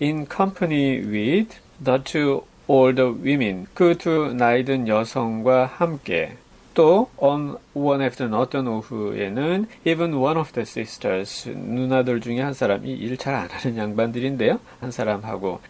in company with the two older women. 그 두 나이든 여성과 함께 또 on one afternoon 어떤 오후에는 even one of the sisters 누나들 중에 한 사람이 일 잘 안 하는 양반들인데요. 한 사람하고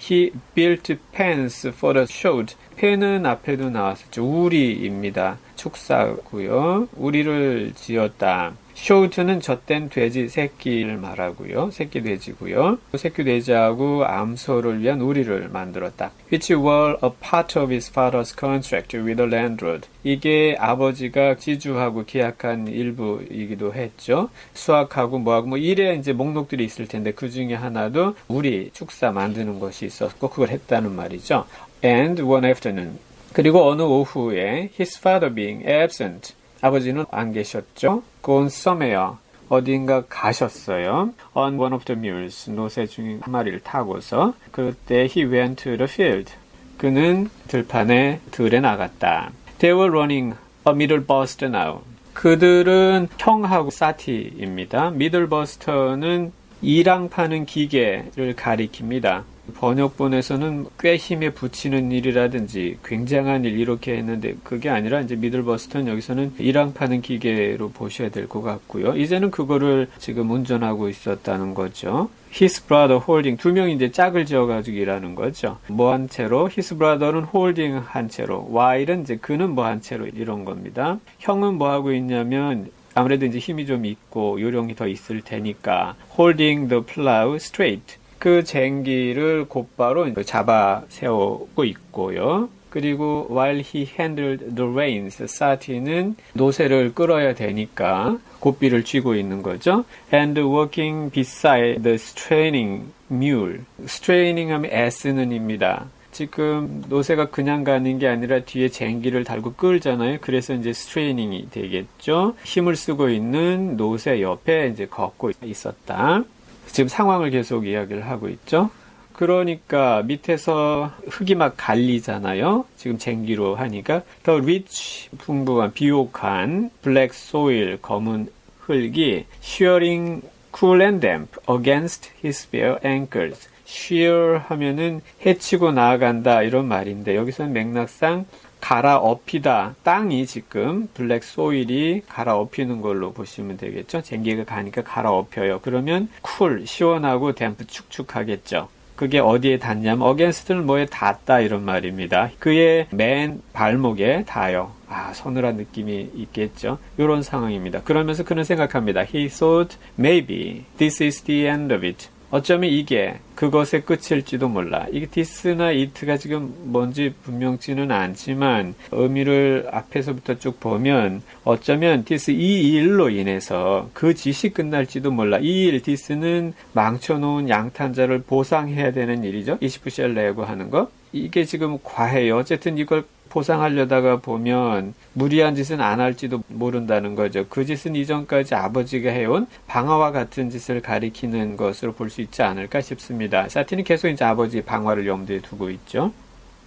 he built pens for the shoot. 펜은 앞에도 나왔었죠. 우리입니다. 축사고요. 우리를 지었다. 쇼트는 젖된 돼지 새끼를 말하고요. 새끼 돼지고요. 새끼 돼지하고 암소를 위한 우리를 만들었다. Which were a part of his father's contract with the landlord. 이게 아버지가 지주하고 계약한 일부이기도 했죠. 수학하고 뭐하고 뭐 일에 이제 목록들이 있을 텐데 그 중에 하나도 우리 축사 만드는 것이 있었고 그걸 했다는 말이죠. And one afternoon. 그리고 어느 오후에 his father being absent. 아버지는 안 계셨죠. gone somewhere. 어딘가 가셨어요. On one of the mules. 노새 중에 한 마리를 타고서. 그때 he went to the field. 그는 들판에 들에 나갔다. They were running a middle buster now. 그들은 형하고 사티입니다. 미들 버스터는 이랑 파는 기계를 가리킵니다. 번역본에서는 꽤 힘에 붙이는 일이라든지 굉장한 일 이렇게 했는데 그게 아니라 이제 미들버스턴 여기서는 일랑 파는 기계로 보셔야 될 것 같고요. 이제는 그거를 지금 운전하고 있었다는 거죠. his brother holding 두 명이 이제 짝을 지어가지고 일하는 거죠. 뭐 한 채로 his brother는 holding 한 채로 while은 이제 그는 뭐 한 채로 이런 겁니다. 형은 뭐 하고 있냐면 아무래도 이제 힘이 좀 있고 요령이 더 있을 테니까 holding the plow straight 그 쟁기를 곧바로 잡아 세우고 있고요. 그리고 while he handled the reins, 사티는 노새를 끌어야 되니까 고삐를 쥐고 있는 거죠. and working beside the straining mule. straining 하면 s는입니다. 지금 노새가 그냥 가는 게 아니라 뒤에 쟁기를 달고 끌잖아요. 그래서 이제 스트레이닝이 되겠죠. 힘을 쓰고 있는 노새 옆에 이제 걷고 있었다. 지금 상황을 계속 이야기를 하고 있죠. 그러니까 밑에서 흙이 막 갈리잖아요. 지금 쟁기로 하니까 더 rich 풍부한 비옥한 블랙 소일 검은 흙이 shearing cool and damp against his bare ankles. shear 하면은 해치고 나아간다 이런 말인데 여기서는 맥락상 갈아엎이다. 땅이 지금 블랙 소일이 갈아엎이는 걸로 보시면 되겠죠. 쟁기가 가니까 갈아엎혀요. 그러면 쿨, 시원하고 댐프 축축하겠죠. 그게 어디에 닿냐면 어겐스트는 뭐에 닿다 이런 말입니다. 그의 맨 발목에 닿아요. 아, 서늘한 느낌이 있겠죠. 이런 상황입니다. 그러면서 그는 생각합니다. He thought maybe this is the end of it. 어쩌면 이게 그것의 끝일지도 몰라. 이게 디스나 이트가 지금 뭔지 분명치는 않지만 의미를 앞에서부터 쭉 보면 어쩌면 디스 이 일로 인해서 그 짓이 끝날지도 몰라. 이 일 디스는 망쳐놓은 양탄자를 보상해야 되는 일이죠. 20부시엘 내고 하는 거. 이게 지금 과해요. 어쨌든 이걸 보상하려다가 보면 무리한 짓은 안 할지도 모른다는 거죠. 그 짓은 이전까지 아버지가 해온 방화와 같은 짓을 가리키는 것으로 볼 수 있지 않을까 싶습니다. 사티는 계속 이제 아버지 방화를 염두에 두고 있죠.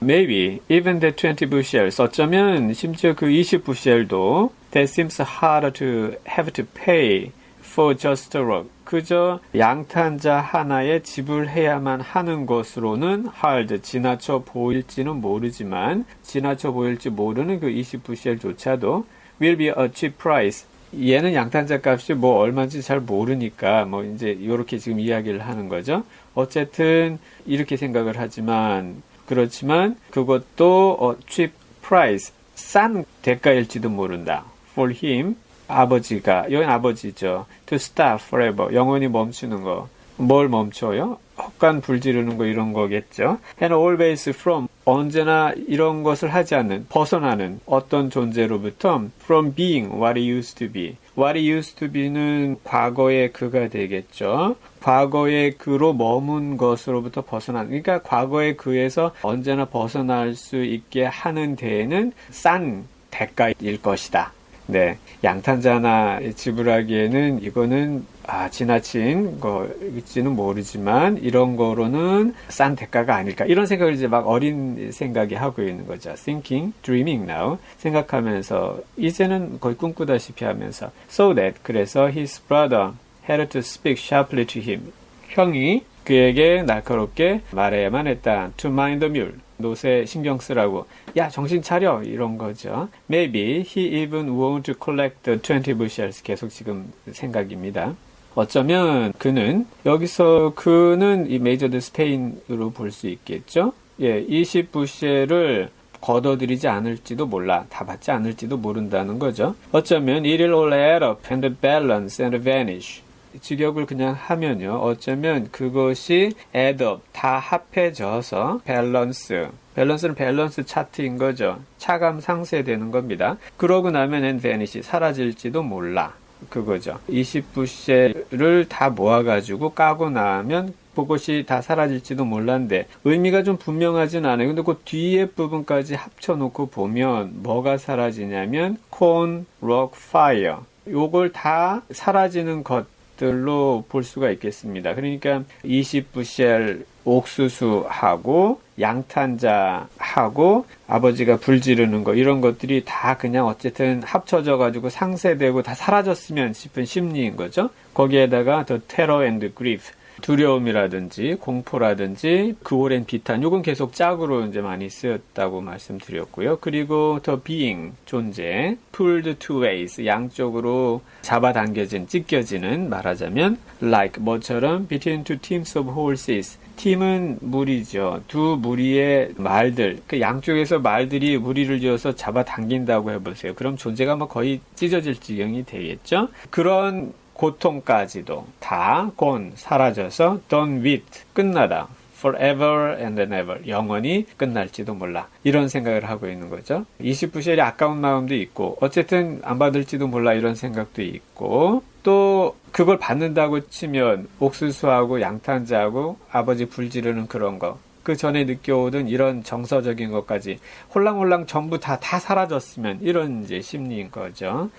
Maybe even the 20 bushels 어쩌면 심지어 그 20 부시엘도 that seems harder to have to pay for just a rock. 그저 양탄자 하나에 지불해야만 하는 것으로는 hard, 지나쳐 보일지는 모르지만 지나쳐 보일지 모르는 그 20부시엘조차도 will be a cheap price. 얘는 양탄자 값이 뭐 얼마인지 잘 모르니까 뭐 이제 이렇게 지금 이야기를 하는 거죠. 어쨌든 이렇게 생각을 하지만 그렇지만 그것도 어, cheap price 싼 대가일지도 모른다. For him 아버지가 여긴 아버지죠. To stop forever 영원히 멈추는 거. 뭘 멈춰요? 헛간 불지르는 거 이런 거겠죠. And always from 언제나 이런 것을 하지 않는 벗어나는 어떤 존재로부터 from being what it used to be. what it used to be는 과거의 그가 되겠죠. 과거의 그로 머문 것으로부터 벗어나는 그러니까 과거의 그에서 언제나 벗어날 수 있게 하는 데에는 싼 대가일 것이다. 네, 양탄자나 지불하기에는 이거는 아, 지나친 거일지는 모르지만 이런 거로는 싼 대가가 아닐까 이런 생각을 이제 막 어린 생각이 하고 있는 거죠. Thinking, dreaming now 생각하면서 이제는 거의 꿈꾸다시피 하면서 so that 그래서 his brother had to speak sharply to him 형이 그에게 날카롭게 말해야만 했다. To mind the mule. 노새 신경 쓰라고. 야, 정신 차려. 이런 거죠. Maybe he even won't collect the 20 bushels. 계속 지금 생각입니다. 어쩌면 그는 여기서 그는 이 메이저 드 스페인으로 볼 수 있겠죠. 예, 20부시를 걷어들이지 않을지도 몰라. 다 받지 않을지도 모른다는 거죠. 어쩌면 it'll all add up and balance and vanish. 직역을 그냥 하면요. 어쩌면 그것이 add up, 다 합해져서 밸런스. 밸런스는 밸런스 차트인 거죠. 차감 상쇄되는 겁니다. 그러고 나면 vanish, 사라질지도 몰라. 그거죠. 20부시를 다 모아가지고 까고 나면 그것이 다 사라질지도 몰랐는데 의미가 좀 분명하진 않아요. 근데 그 뒤에 부분까지 합쳐놓고 보면 뭐가 사라지냐면 corn, rock, fire 요걸 다 사라지는 것 들로 볼 수가 있겠습니다. 그러니까 20부시엘 옥수수하고 양탄자하고 아버지가 불 지르는 거 이런 것들이 다 그냥 어쨌든 합쳐져 가지고 상쇄되고 다 사라졌으면 싶은 심리인 거죠. 거기에다가 더 테러 앤드 그리프 두려움이라든지 공포라든지 그 오랜 비탄 요건 계속 짝으로 이제 많이 쓰였다고 말씀드렸고요. 그리고 더 being 존재 pulled two ways 양쪽으로 잡아당겨진 찢겨지는 말하자면 like 뭐처럼 between two teams of horses 팀은 무리죠. 두 무리의 말들 그 양쪽에서 말들이 무리를 지어서 잡아당긴다고 해보세요. 그럼 존재가 뭐 거의 찢어질 지경이 되겠죠. 그런 고통까지도 다 gone 사라져서 done with 끝나다. Forever and never. 영원히 끝날지도 몰라. 이런 생각을 하고 있는 거죠. 20부실이 아까운 마음도 있고 어쨌든 안 받을지도 몰라 이런 생각도 있고 또 그걸 받는다고 치면 옥수수하고 양탄자하고 아버지 불 지르는 그런 거 그 전에 느껴오던 이런 정서적인 것까지 홀랑홀랑 전부 다, 다 사라졌으면 이런 이제 심리인 거죠.